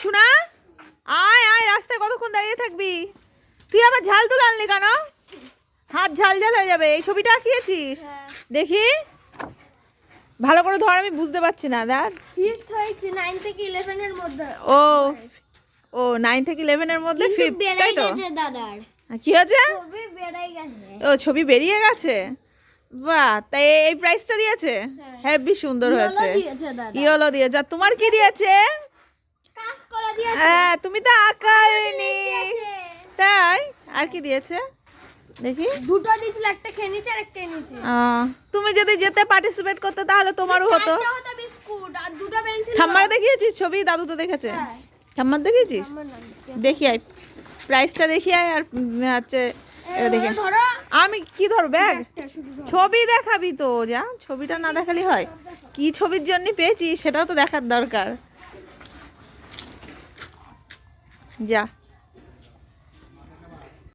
শোনা আয় আয় রাস্তায় কতক্ষণ দাঁড়িয়ে থাকবি? তুই আবার ঝাল তুলে আনলি কেন? হাত ঝাল ঝাল হয়ে যাবে। এই ছবিটা আঁকিয়েছিস? দেখি। ভালো করে ধর আমি বুঝতে পারছি না দেখ। ফিফথ হয়েছে নাইন থেকে ইলেভেনের মধ্যে। ও ও নাইন থেকে ইলেভেনের মধ্যে ফিফ তাই তো? দাদার। কি হয়েছে? ছবি বেড়ে গেছে। ও ছবি বেরিয়ে গেছে? বাহ তাই এই প্রাইসটা দিয়েছে? হেভি সুন্দর হয়েছে। ইয়েলো দিয়েছে। আর তোমার কি দিয়েছে কাজ করে দিয়েছে হ্যাঁ তুমি তো আঁকাইনি তাই? আর কি দিয়েছে? দেখি। দুটো দিয়েছিল একটা খেয়ে আর একটা এনেছে। তুমি যদি যেতে পার্টিসিপেট করতে তাহলে তোমারও হতো। চারটে হতো ঠাম্মার দেখিয়েছিস? ছবি দাদু তো দেখেছে। হ্যাঁ। ঠাম্মার দেখিয়েছিস? দেখি আয়। প্রাইসটা দেখি আয় আর হচ্ছে দেখে। আমি কি ধর ব্যাগ। ছবি দেখাবি তো যা। ছবিটা না দেখালি হয়। কি ছবির জন্য পেয়েছি সেটাও তো দেখার দরকার। যা